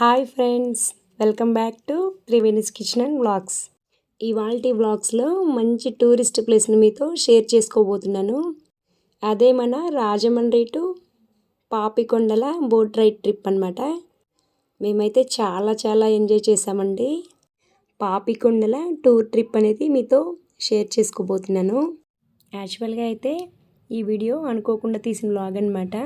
Hi friends welcome back to Triveni's kitchen and blogs ఇవాళ బ్లాగ్స్లో మంచి టూరిస్ట్ ప్లేస్ని మీతో షేర్ చేసుకోబోతున్నాను. అదే మన రాజమండ్రి టు పాపికొండల బోట్ రైడ్ ట్రిప్ అనమాట మేమైతే చాలా చాలా ఎంజాయ్ చేసామండి పాపికొండల టూర్ ట్రిప్ అనేది మీతో షేర్ చేసుకోబోతున్నాను. యాక్చువల్గా అయితే ఈ వీడియో అనుకోకుండా తీసిన బ్లాగ్ అనమాట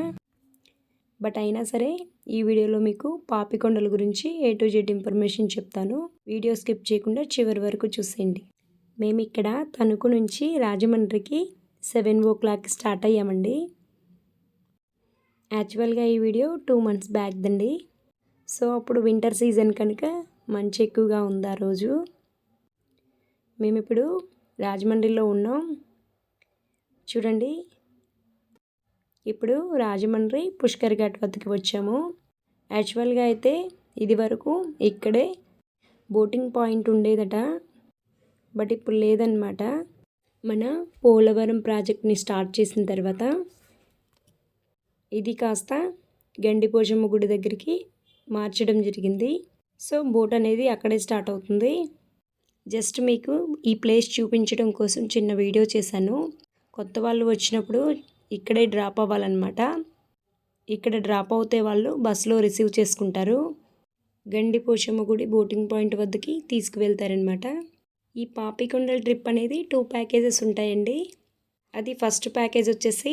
బట్ అయినా సరే ఈ వీడియోలో మీకు పాపికొండల గురించి ఏ టు జెడ్ ఇన్ఫర్మేషన్ చెప్తాను. వీడియో స్కిప్ చేయకుండా చివరి వరకు చూసేయండి. మేము ఇక్కడ తణుకు నుంచి రాజమండ్రికి సెవెన్ ఓ క్లాక్ స్టార్ట్ అయ్యామండి. యాక్చువల్గా ఈ వీడియో టూ మంత్స్ బ్యాక్ దండి. సో అప్పుడు వింటర్ సీజన్ కనుక మంచి ఎక్కువగా ఉంది ఆ రోజు? మేము ఇప్పుడు రాజమండ్రిలో ఉన్నాం. చూడండి ఇప్పుడు రాజమండ్రి పుష్కర్ ఘాట్ వద్దకు వచ్చాము. యాక్చువల్గా అయితే ఇది వరకు ఇక్కడే బోటింగ్ పాయింట్ ఉండేదట. బట్ ఇప్పుడు లేదనమాట మన పోలవరం ప్రాజెక్ట్ని స్టార్ట్ చేసిన తర్వాత ఇది కాస్త గండిపోజమ్మ గుడి దగ్గరికి మార్చడం జరిగింది. సో బోట్ అనేది అక్కడే స్టార్ట్ అవుతుంది. జస్ట్ మీకు ఈ ప్లేస్ చూపించడం కోసం చిన్న వీడియో చేశాను. కొత్త వాళ్ళు వచ్చినప్పుడు ఇక్కడే డ్రాప్ అవ్వాలన్నమాట. ఇక్కడ డ్రాప్ అవుతే వాళ్ళు బస్సులో రిసీవ్ చేసుకుంటారు. గండి పోషమ్మ గుడి బోటింగ్ పాయింట్ వద్దకి తీసుకువెళ్తారనమాట ఈ పాపికొండల ట్రిప్ అనేది టూ ప్యాకేజెస్ ఉంటాయండి. అది ఫస్ట్ ప్యాకేజ్ వచ్చేసి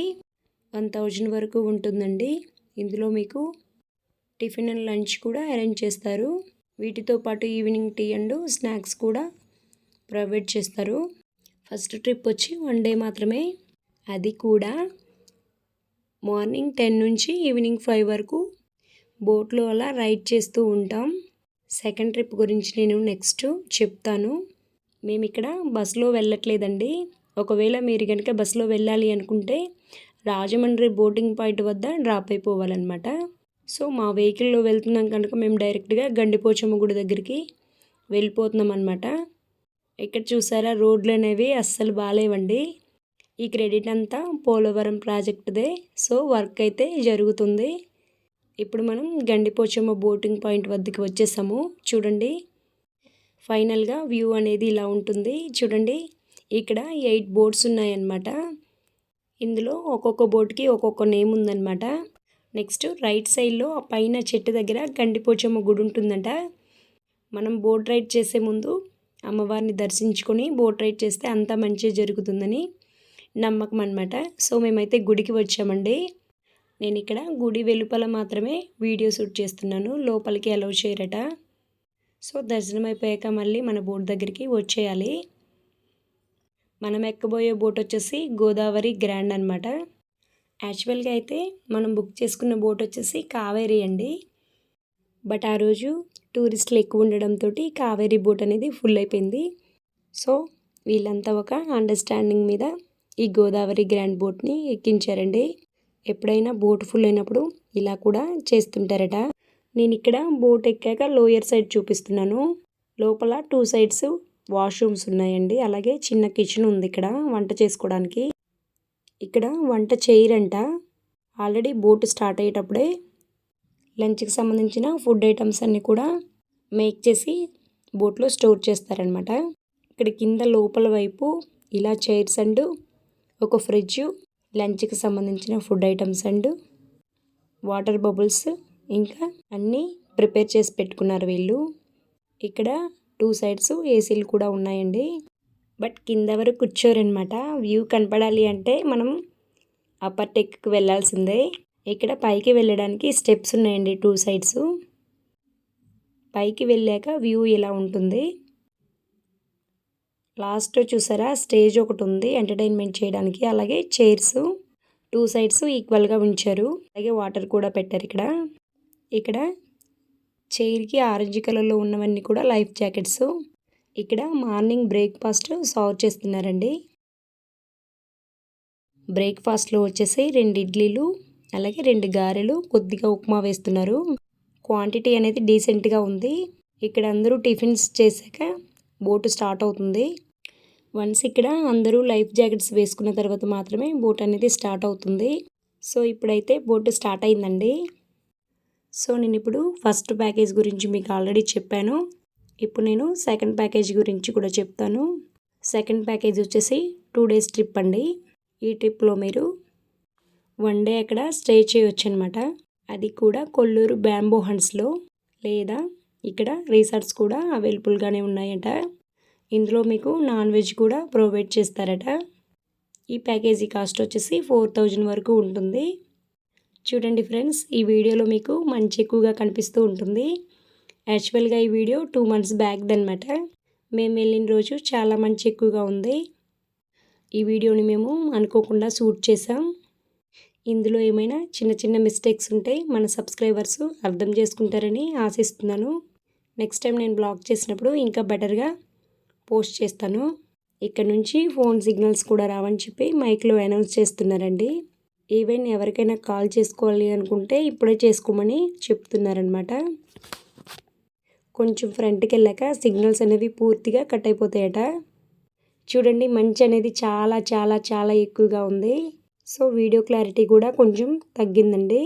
వన్ థౌజండ్ వరకు ఉంటుందండి. ఇందులో మీకు టిఫిన్ అండ్ లంచ్ కూడా అరేంజ్ చేస్తారు. వీటితో పాటు ఈవినింగ్ టీ అండ్ స్నాక్స్ కూడా ప్రొవైడ్ చేస్తారు. ఫస్ట్ ట్రిప్ వచ్చి వన్ డే మాత్రమే. అది కూడా మార్నింగ్ టెన్ నుంచి ఈవినింగ్ ఫైవ్ వరకు బోట్లో అలా రైడ్ చేస్తూ ఉంటాం. సెకండ్ ట్రిప్ గురించి నేను నెక్స్ట్ చెప్తాను. మేము ఇక్కడ బస్సులో వెళ్ళట్లేదండి. ఒకవేళ మీరు కనుక బస్సులో వెళ్ళాలి అనుకుంటే రాజమండ్రి బోటింగ్ పాయింట్ వద్ద డ్రాప్ అయిపోవాలన్నమాట. సో మా వెహికల్లో వెళ్తున్నాం కనుక మేము డైరెక్ట్గా గండిపోచమ్మ గుడి దగ్గరికి వెళ్ళిపోతున్నాం అనమాట ఇక్కడ చూసారా రోడ్లు అనేవి అస్సలు బాగాలేవండి ఈ క్రెడిట్ అంతా పోలవరం ప్రాజెక్టుదే. సో వర్క్ అయితే జరుగుతుంది. ఇప్పుడు మనం గండిపోచమ్మ బోటింగ్ పాయింట్ వద్దకు వచ్చేసాము. చూడండి. ఫైనల్గా వ్యూ అనేది ఇలా ఉంటుంది. చూడండి. ఇక్కడ ఎయిట్ బోట్స్ ఉన్నాయన్నమాట. ఇందులో ఒక్కొక్క బోట్కి ఒక్కొక్క నేమ్ ఉందన్నమాట. నెక్స్ట్ రైట్ సైడ్లో ఆ పైన చెట్టు దగ్గర గండిపోచమ్మ గుడి ఉంటుందంట. మనం బోట్ రైడ్ చేసే ముందు అమ్మవారిని దర్శించుకొని బోట్ రైడ్ చేస్తే అంతా మంచిగా జరుగుతుందని. నమ్మకం అనమాట సో మేమైతే గుడికి వచ్చామండి. నేను ఇక్కడ గుడి వెలుపల మాత్రమే వీడియో షూట్ చేస్తున్నాను. లోపలికి అలౌ చేయరట. సో దర్శనం అయిపోయాక మళ్ళీ మన బోట్ దగ్గరికి వచ్చేయాలి. మనం ఎక్కబోయే బోట్ వచ్చేసి గోదావరి గ్రాండ్ అనమాట యాక్చువల్గా అయితే మనం బుక్ చేసుకున్న బోట్ వచ్చేసి కావేరి అండి. బట్ ఆ రోజు టూరిస్టులు ఎక్కువ ఉండడంతో కావేరీ బోట్ అనేది ఫుల్ అయిపోయింది. సో వీళ్ళంతా ఒక అండర్స్టాండింగ్ మీద ఈ గోదావరి గ్రాండ్ బోట్ని ఎక్కించారండి. ఎప్పుడైనా బోట్ ఫుల్ అయినప్పుడు ఇలా కూడా చేస్తుంటారట. నేను ఇక్కడ బోట్ ఎక్కాక లోయర్ సైడ్ చూపిస్తున్నాను. లోపల టూ సైడ్స్ వాష్రూమ్స్ ఉన్నాయండి. అలాగే చిన్న కిచెన్ ఉంది ఇక్కడ వంట చేసుకోవడానికి. ఇక్కడ వంట చేయరంట. ఆల్రెడీ బోట్ స్టార్ట్ అయ్యేటప్పుడే లంచ్కి సంబంధించిన ఫుడ్ ఐటమ్స్ అన్నీ కూడా మేక్ చేసి బోట్లో స్టోర్ చేస్తారనమాట ఇక్కడ కింద లోపల వైపు ఇలా చైర్స్ అండ్ ఒక ఫ్రిడ్జ్ లంచ్కి సంబంధించిన food items and water bubbles ఇంకా అన్నీ ప్రిపేర్ చేసి పెట్టుకున్నారు వీళ్ళు. ఇక్కడ టూ సైడ్స్ ఏసీలు కూడా ఉన్నాయండి. బట్ కింద వరకు కూర్చోరనమాట వ్యూ కనపడాలి అంటే మనం అప్పర్ టెక్కి వెళ్ళాల్సిందే. ఇక్కడ పైకి వెళ్ళడానికి స్టెప్స్ ఉన్నాయండి టూ సైడ్స్. పైకి వెళ్ళాక వ్యూ ఇలా ఉంటుంది. లాస్ట్ చూసారా? స్టేజ్ ఒకటి ఉంది ఎంటర్టైన్మెంట్ చేయడానికి. అలాగే చైర్స్ టూ సైడ్స్ ఈక్వల్గా ఉంచారు. అలాగే వాటర్ కూడా పెట్టారు ఇక్కడ. ఇక్కడ చైర్కి ఆరెంజ్ కలర్లో ఉన్నవన్నీ కూడా లైఫ్ జాకెట్స్. ఇక్కడ మార్నింగ్ బ్రేక్ఫాస్ట్ సర్వ్ చేస్తున్నారండి. బ్రేక్ఫాస్ట్లో వచ్చేసి రెండు ఇడ్లీలు అలాగే రెండు గారెలు కొద్దిగా ఉప్మా వేస్తున్నారు. క్వాంటిటీ అనేది డీసెంట్గా ఉంది. ఇక్కడ అందరూ టిఫిన్స్ చేశాక బోటు స్టార్ట్ అవుతుంది. వన్స్ ఇక్కడ అందరూ లైఫ్ జాకెట్స్ వేసుకున్న తర్వాత మాత్రమే బోట్ అనేది స్టార్ట్ అవుతుంది. సో ఇప్పుడైతే బోట్ స్టార్ట్ అయిందండి. సో నేను ఇప్పుడు ఫస్ట్ ప్యాకేజ్ గురించి మీకు ఆల్రెడీ చెప్పాను. ఇప్పుడు నేను సెకండ్ ప్యాకేజ్ గురించి కూడా చెప్తాను. సెకండ్ ప్యాకేజ్ వచ్చేసి టూ డేస్ ట్రిప్ అండి. ఈ ట్రిప్లో మీరు వన్ డే అక్కడ స్టే చేయొచ్చు అనమాట అది కూడా కొల్లూరు బ్యాంబో హంట్స్లో లేదా ఇక్కడ రిసార్ట్స్ కూడా అవైలబుల్గానే ఉన్నాయట. ఇందులో మీకు నాన్ వెజ్ కూడా ప్రొవైడ్ చేస్తారట. ఈ ప్యాకేజీ కాస్ట్ వచ్చేసి ఫోర్ థౌజండ్ వరకు ఉంటుంది. చూడండి ఫ్రెండ్స్ ఈ వీడియోలో మీకు మంచి ఎక్కువగా కనిపిస్తూ ఉంటుంది. యాక్చువల్గా ఈ వీడియో టూ మంత్స్ బ్యాక్ అనమాట మేము వెళ్ళిన రోజు చాలా మంచి ఎక్కువగా ఉంది. ఈ వీడియోని మేము అనుకోకుండా షూట్ చేసాం ఇందులో ఏమైనా చిన్న చిన్న మిస్టేక్స్ ఉంటే మన సబ్స్క్రైబర్స్ అర్థం చేసుకుంటారని ఆశిస్తున్నాను. నెక్స్ట్ టైం నేను బ్లాగ్ చేసినప్పుడు ఇంకా బెటర్గా పోస్ట్ చేస్తాను. ఇక్కడ నుంచి ఫోన్ సిగ్నల్స్ కూడా రావని చెప్పి మైక్లో అనౌన్స్ చేస్తున్నారండి. ఈవెన్ ఎవరికైనా కాల్ చేసుకోవాలి అనుకుంటే ఇప్పుడే చేసుకోమని చెప్తున్నారనమాట కొంచెం ఫ్రంట్కి వెళ్ళాక సిగ్నల్స్ అనేవి పూర్తిగా కట్ అయిపోతాయట. చూడండి మంచి అనేది చాలా చాలా చాలా ఎక్కువగా ఉంది. సో వీడియో క్లారిటీ కూడా కొంచెం తగ్గిందండి.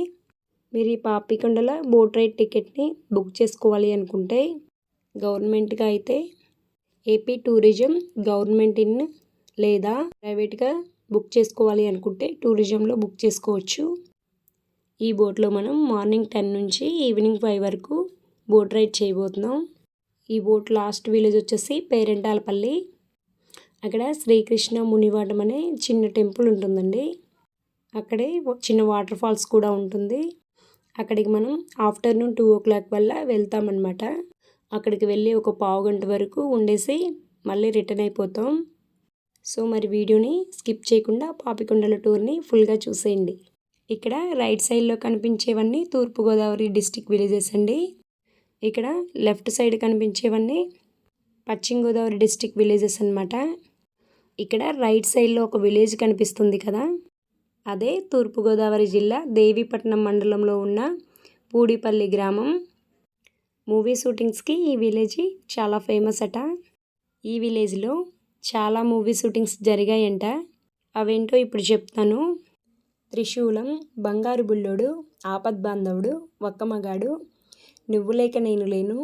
మీరు ఈ పాపికొండల బోట్ రైడ్ టికెట్ని బుక్ చేసుకోవాలి అనుకుంటే గవర్నమెంట్గా అయితే ఏపీ టూరిజం గవర్నమెంట్ ఇన్ లేదా ప్రైవేట్గా బుక్ చేసుకోవాలి అనుకుంటే టూరిజంలో బుక్ చేసుకోవచ్చు. ఈ బోట్లో మనం మార్నింగ్ టెన్ నుంచి ఈవినింగ్ ఫైవ్ వరకు బోట్ రైడ్ చేయబోతున్నాం. ఈ బోట్ లాస్ట్ విలేజ్ వచ్చేసి పేరెంటాలపల్లి. అక్కడ శ్రీకృష్ణ మునివాటం అనే చిన్న టెంపుల్ ఉంటుందండి. అక్కడే చిన్న వాటర్ ఫాల్స్ కూడా ఉంటుంది. అక్కడికి మనం ఆఫ్టర్నూన్ టూ ఓ క్లాక్ వల్ల వెళ్తామన్నమాట. అక్కడికి వెళ్ళి ఒక పావు గంట వరకు ఉండేసి మళ్ళీ రిటర్న్ అయిపోతాం. సో మరి వీడియోని స్కిప్ చేయకుండా పాపికొండల టూర్ని ఫుల్గా చూసేయండి. ఇక్కడ రైట్ సైడ్లో కనిపించేవన్నీ తూర్పుగోదావరి డిస్టిక్ విలేజెస్ అండి. ఇక్కడ లెఫ్ట్ సైడ్ కనిపించేవన్నీ పశ్చిమ గోదావరి డిస్టిక్ విలేజెస్ అనమాట ఇక్కడ రైట్ సైడ్లో ఒక విలేజ్ కనిపిస్తుంది కదా. అదే తూర్పుగోదావరి జిల్లా దేవీపట్నం మండలంలో ఉన్న పూడిపల్లి గ్రామం. మూవీ షూటింగ్స్కి ఈ విలేజ్ చాలా ఫేమస్ అట. ఈ విలేజ్లో చాలా మూవీ షూటింగ్స్ జరిగాయంట. అవేంటో ఇప్పుడు చెప్తాను. త్రిశూలం బంగారు బుల్లోడు ఆపద్ బాంధవుడు ఒక్కమగాడు నువ్వులేక నేను లేను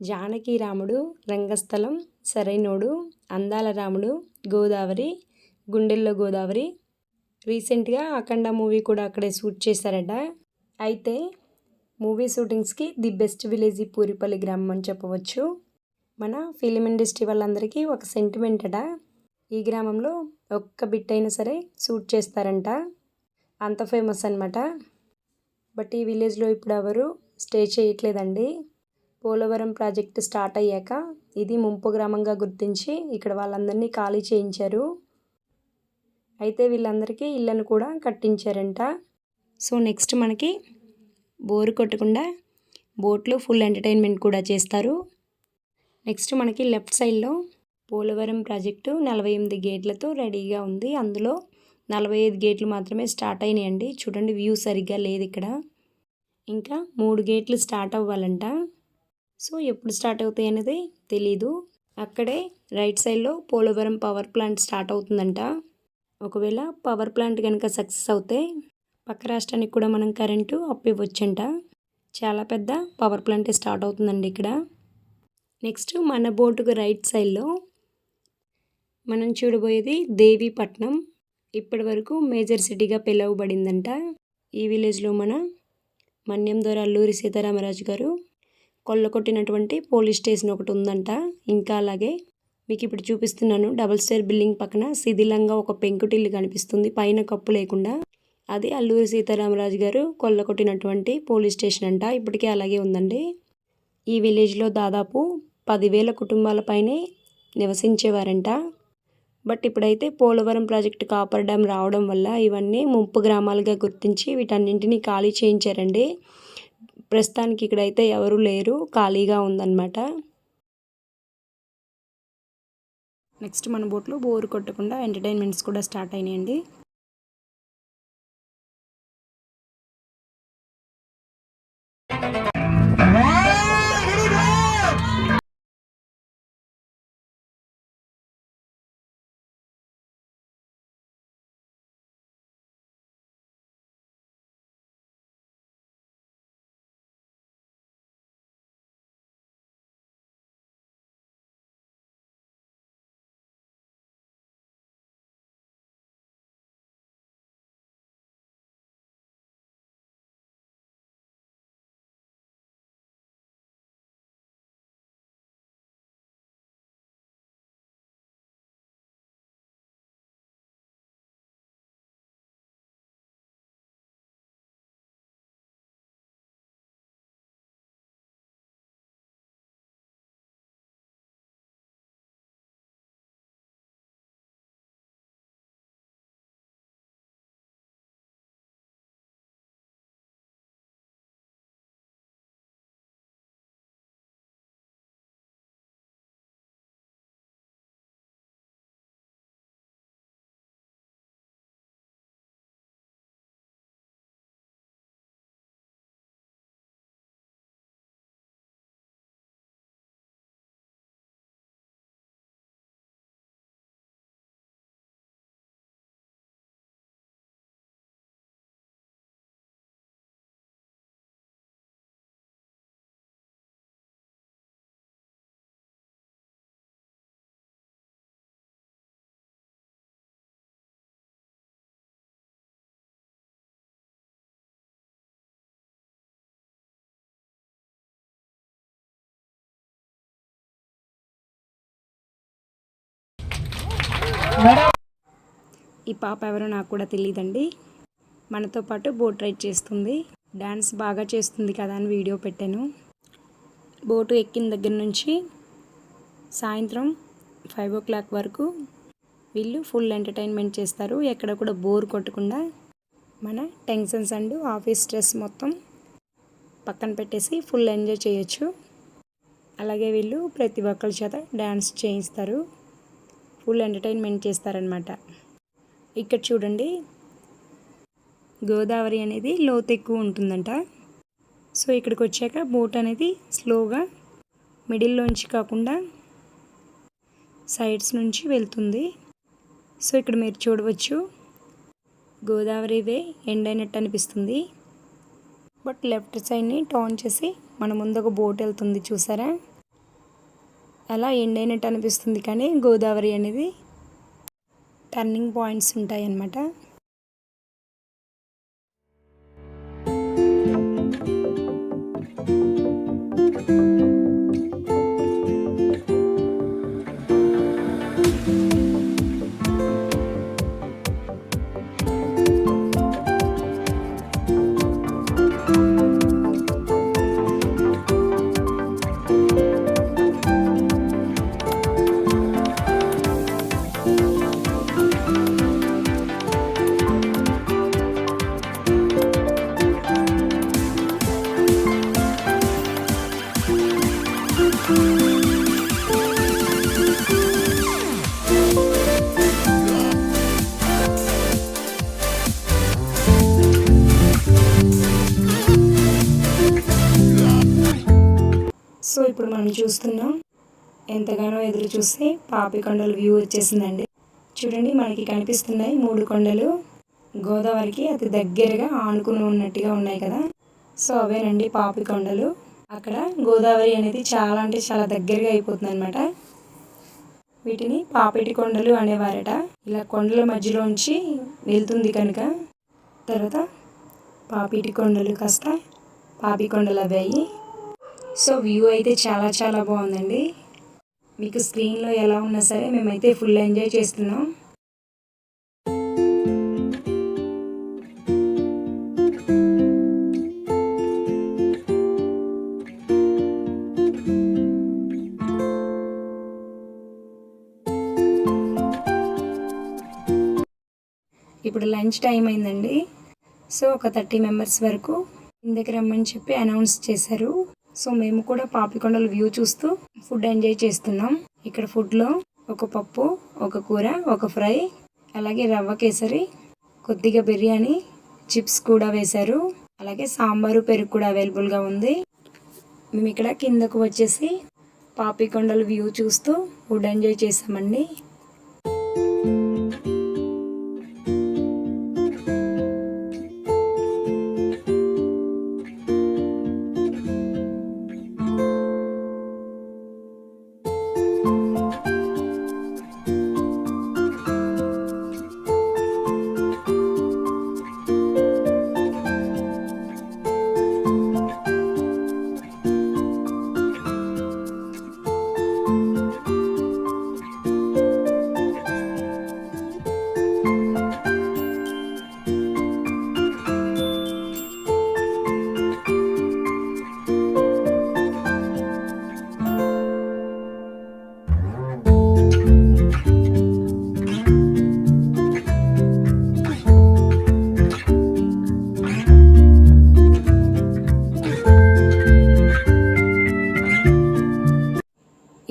జానకి రాముడు రంగస్థలం సరైనోడు అందాల రాముడు గోదావరి గుండెల్లో గోదావరి. రీసెంట్గా అఖండ మూవీ కూడా అక్కడే షూట్ చేశారట. అయితే మూవీ షూటింగ్స్కి ది బెస్ట్ విలేజ్ పూరిపల్లి గ్రామం అని చెప్పవచ్చు. మన ఫిలిం ఇండస్ట్రీ వాళ్ళందరికీ ఒక సెంటిమెంట్ అట ఈ గ్రామంలో ఒక్క బిట్ అయినా సరే షూట్ చేస్తారంట. అంత ఫేమస్ అనమాట బట్ ఈ విలేజ్లో ఇప్పుడు ఎవరు స్టే చేయట్లేదండి. పోలవరం ప్రాజెక్ట్ స్టార్ట్ అయ్యాక ఇది ముంపు గ్రామంగా గుర్తించి ఇక్కడ వాళ్ళందరినీ ఖాళీ చేయించారు. అయితే వీళ్ళందరికీ ఇళ్ళను కూడా కట్టించారంట. సో నెక్స్ట్ మనకి బోరు కొట్టకుండా బోట్లో ఫుల్ ఎంటర్టైన్మెంట్ కూడా చేస్తారు. నెక్స్ట్ మనకి లెఫ్ట్ సైడ్లో పోలవరం ప్రాజెక్టు నలభై ఎనిమిది గేట్లతో రెడీగా ఉంది. అందులో నలభై ఐదు గేట్లు మాత్రమే స్టార్ట్ అయినాయండి. చూడండి వ్యూ సరిగ్గా లేదు ఇక్కడ. ఇంకా మూడు గేట్లు స్టార్ట్ అవ్వాలంట. సో ఎప్పుడు స్టార్ట్ అవుతాయి అనేది తెలీదు. అక్కడే రైట్ సైడ్లో పోలవరం పవర్ ప్లాంట్ స్టార్ట్ అవుతుందంట. ఒకవేళ పవర్ ప్లాంట్ కనుక సక్సెస్ అవుతే పక్క రాష్ట్రానికి కూడా మనం కరెంటు అప్పు ఇవ్వచ్చంట చాలా పెద్ద పవర్ ప్లాంట్ స్టార్ట్ అవుతుందండి ఇక్కడ. నెక్స్ట్ మన బోటుకు రైట్ సైడ్లో మనం చూడబోయేది దేవీపట్నం. ఇప్పటి వరకు మేజర్ సిటీగా పిలువబడిందంట. ఈ విలేజ్లో మన మన్యం ద్వారా అల్లూరి సీతారామరాజు గారు కొల్లకొట్టినటువంటి పోలీస్ స్టేషన్ ఒకటి ఉందంట. ఇంకా అలాగే మీకు ఇప్పుడు చూపిస్తున్నాను. డబుల్ స్టేర్ బిల్డింగ్ పక్కన శిథిలంగా ఒక పెంకుటిల్లు కనిపిస్తుంది. పైన కప్పు లేకుండా. అది అల్లూరి సీతారామరాజు గారు కొల్లగొట్టినటువంటి పోలీస్ స్టేషన్ అంట. ఇప్పటికే అలాగే ఉందండి. ఈ విలేజ్లో దాదాపు పదివేల కుటుంబాలపైనే నివసించేవారంట. బట్ ఇప్పుడైతే పోలవరం ప్రాజెక్టు కాపర్ డ్యామ్ రావడం వల్ల ఇవన్నీ ముంపు గ్రామాలుగా గుర్తించి వీటన్నింటినీ ఖాళీ చేయించారండి. ప్రస్తుతానికి ఇక్కడైతే ఎవరు లేరు ఖాళీగా ఉందన్నమాట. నెక్స్ట్ మన బోట్లో బోరు కొట్టకుండా ఎంటర్టైన్మెంట్స్ కూడా స్టార్ట్ అయినాయండి. ఈ పాప ఎవరో నాకు కూడా తెలియదండి మనతో పాటు బోట్ రైడ్ చేస్తుంది. డ్యాన్స్ బాగా చేస్తుంది కదా అని వీడియో పెట్టాను. బోటు ఎక్కిన దగ్గర నుంచి సాయంత్రం ఫైవ్ ఓ క్లాక్ వరకు వీళ్ళు ఫుల్ ఎంటర్టైన్మెంట్ చేస్తారు. ఎక్కడ కూడా బోర్ కొట్టకుండా మన టెన్షన్స్ అండ్ ఆఫీస్ స్ట్రెస్ మొత్తం పక్కన పెట్టేసి ఫుల్ ఎంజాయ్ చేయొచ్చు. అలాగే వీళ్ళు ప్రతి ఒక్కరి చేత డ్యాన్స్ చేయిస్తారు. ఫుల్ ఎంటర్టైన్మెంట్ చేస్తారనమాట ఇక్కడ చూడండి. గోదావరి అనేది లోతు ఎక్కువ ఉంటుందంట. సో ఇక్కడికి వచ్చాక బోట్ అనేది స్లోగా మిడిల్లోంచి కాకుండా సైడ్స్ నుంచి వెళ్తుంది. సో ఇక్కడ మీరు చూడవచ్చు. గోదావరి వే ఎండ్ అయినట్టు అనిపిస్తుంది. బట్ లెఫ్ట్ సైడ్ని టర్న్ చేసి మన ముందు ఒక బోట్ వెళ్తుంది చూసారా? అలా ఎండ్ అయినట్టు అనిపిస్తుంది కానీ గోదావరి అనేది టర్నింగ్ పాయింట్స్ ఉంటాయి మనం చూస్తున్నాం. ఎంతగానో ఎదురు చూస్తే పాపి కొండల వ్యూ వచ్చేసిందండి. చూడండి మనకి కనిపిస్తున్నాయి మూడు కొండలు. గోదావరికి అతి దగ్గరగా ఆనుకుని ఉన్నట్టుగా ఉన్నాయి కదా. సో అవేనండి పాపి కొండలు. అక్కడ గోదావరి అనేది చాలా అంటే చాలా దగ్గరగా అయిపోతుంది అనమాట వీటిని పాపిటి కొండలు అనేవారట. ఇలా కొండల మధ్యలోంచి వెళ్తుంది కనుక. తర్వాత పాపిటి కొండలు కాస్త పాపి కొండలు అవి అయ్యి సో వ్యూ అయితే చాలా చాలా బాగుందండి. మీకు స్క్రీన్లో ఎలా ఉన్నా సరే మేమైతే ఫుల్ ఎంజాయ్ చేస్తున్నాం. ఇప్పుడు లంచ్ టైం అయిందండి. సో ఒక థర్టీ మెంబర్స్ వరకు కిందకి రమ్మని చెప్పి అనౌన్స్ చేశారు. సో మేము కూడా పాపికొండల వ్యూ చూస్తూ ఫుడ్ ఎంజాయ్ చేస్తున్నాం. ఇక్కడ ఫుడ్లో ఒక పప్పు ఒక కూర ఒక ఫ్రై అలాగే రవ్వ కేసరి కొద్దిగా బిర్యానీ చిప్స్ కూడా వేశారు. అలాగే సాంబారు పెరుగు కూడా అవైలబుల్గా ఉంది. మేము ఇక్కడ కిందకు వచ్చేసి పాపికొండల వ్యూ చూస్తూ ఫుడ్ ఎంజాయ్ చేసామండి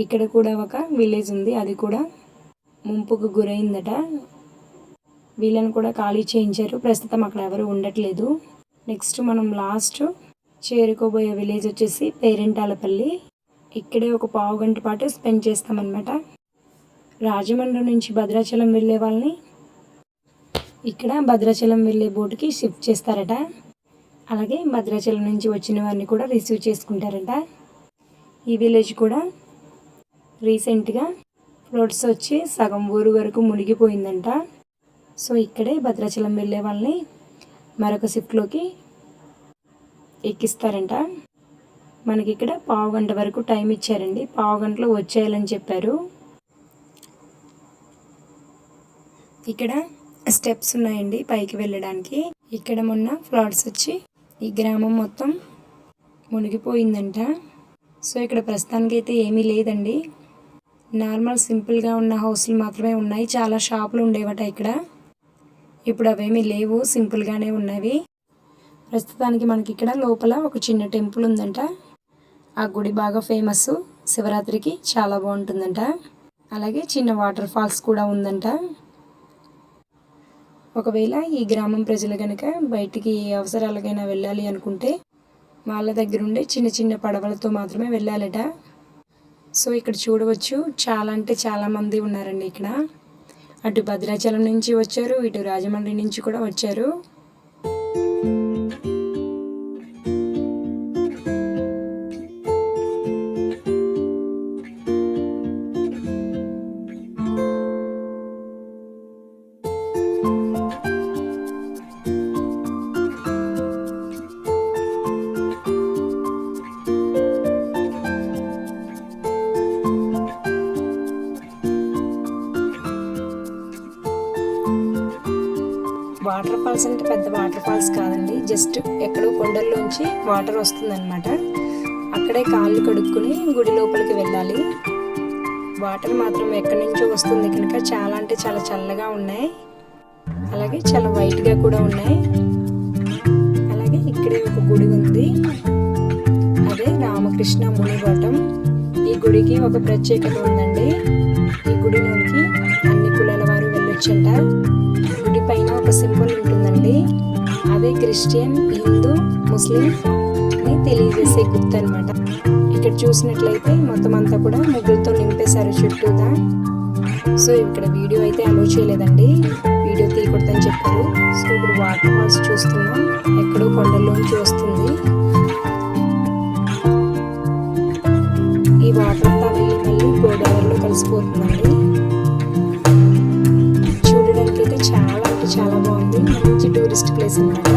ఇక్కడ కూడా ఒక విలేజ్ ఉంది. అది కూడా ముంపుకు గురైందట. వీళ్ళని కూడా ఖాళీ చేయించారు. ప్రస్తుతం అక్కడ ఎవరు ఉండట్లేదు. నెక్స్ట్ మనం లాస్ట్ చేరుకోబోయే విలేజ్ వచ్చేసి పేరెంటాలపల్లి. ఇక్కడే ఒక పావు గంట పాటు స్పెండ్ చేస్తామన్నమాట. రాజమండ్రి నుంచి భద్రాచలం వెళ్ళే వాళ్ళని ఇక్కడ భద్రాచలం వెళ్ళే బోటుకి షిఫ్ట్ చేస్తారట. అలాగే భద్రాచలం నుంచి వచ్చిన వారిని కూడా రిసీవ్ చేసుకుంటారట. ఈ విలేజ్ కూడా రీసెంట్గా ఫ్లోట్స్ వచ్చి సగం ఊరు వరకు మునిగిపోయిందంట. సో ఇక్కడే భద్రాచలం వెళ్ళే వాళ్ళని మరొక షిఫ్ట్లోకి ఎక్కిస్తారంట. మనకి ఇక్కడ పావు గంట వరకు టైం ఇచ్చారండి. పావు గంటలో వచ్చేయాలని చెప్పారు. ఇక్కడ స్టెప్స్ ఉన్నాయండి పైకి వెళ్ళడానికి. ఇక్కడ మొన్న ఫ్లాట్స్ వచ్చి ఈ గ్రామం మొత్తం మునిగిపోయిందంట. సో ఇక్కడ ప్రస్తుతానికి అయితే ఏమీ లేదండి. నార్మల్ సింపుల్గా ఉన్న హౌస్లు మాత్రమే ఉన్నాయి. చాలా షాపులు ఉండేవట ఇక్కడ. ఇప్పుడు అవేమీ లేవు. సింపుల్గానే ఉన్నవి. ప్రస్తుతానికి మనకి ఇక్కడ లోపల ఒక చిన్న టెంపుల్ ఉందంట. ఆ గుడి బాగా ఫేమస్ శివరాత్రికి చాలా బాగుంటుందంట. అలాగే చిన్న వాటర్ ఫాల్స్ కూడా ఉందంట. ఒకవేళ ఈ గ్రామం ప్రజలు కనుక బయటికి ఏ అవసరాలకైనా వెళ్ళాలి అనుకుంటే వాళ్ళ దగ్గరుండే చిన్న చిన్న పడవలతో మాత్రమే వెళ్ళాలట. సో ఇక్కడ చూడవచ్చు చాలా అంటే చాలామంది ఉన్నారండి ఇక్కడ. అటు భద్రాచలం నుంచి వచ్చారు ఇటు రాజమండ్రి నుంచి కూడా వచ్చారు. వాటర్ ఫాల్స్ అంటే పెద్ద వాటర్ ఫాల్స్ కాదండి. జస్ట్ ఎక్కడో కొండల్లోంచి వాటర్ వస్తుందన్నమాట. అక్కడే కాళ్ళు కడుక్కుని గుడి లోపలికి వెళ్ళాలి. వాటర్ మాత్రం ఎక్కడి నుంచో వస్తుంది కనుక చాలా అంటే చాలా చల్లగా ఉన్నాయి. అలాగే చాలా వైట్గా కూడా ఉన్నాయి. అలాగే ఇక్కడే ఒక గుడి ఉంది. అదే రామకృష్ణ మునిఘాటం ఈ గుడికి ఒక ప్రత్యేకత ఉందండి. ఈ గుడిలోనికి అన్ని కులాల వారు వెళ్ళొచ్చంట. పైన ఒక సింబల్ ఉంటుందండి. అదే క్రిస్టియన్ హిందూ ముస్లిం అని తెలియజేసే గుర్తు అనమాట ఇక్కడ చూసినట్లయితే మొత్తం అంతా కూడా ముగ్గులతో నింపేశారు చుట్టూదా సో ఇక్కడ వీడియో అయితే అలో చేయలేదండి. వీడియో తీయకూడదని చెప్పారు. సో ఇప్పుడు వాటర్ ఫాల్స్ చూస్తున్నాం. ఎక్కడో కొండల్లోంచి వస్తుంది. ఈ వాటర్ అంతా వెళ్ళి మళ్ళీ గోదావరిలో కలిసిపోతుందండి. చూడడానికి అయితే చాలా చాలా బాగుంది. మంచి టూరిస్ట్ ప్లేస్ అనమాట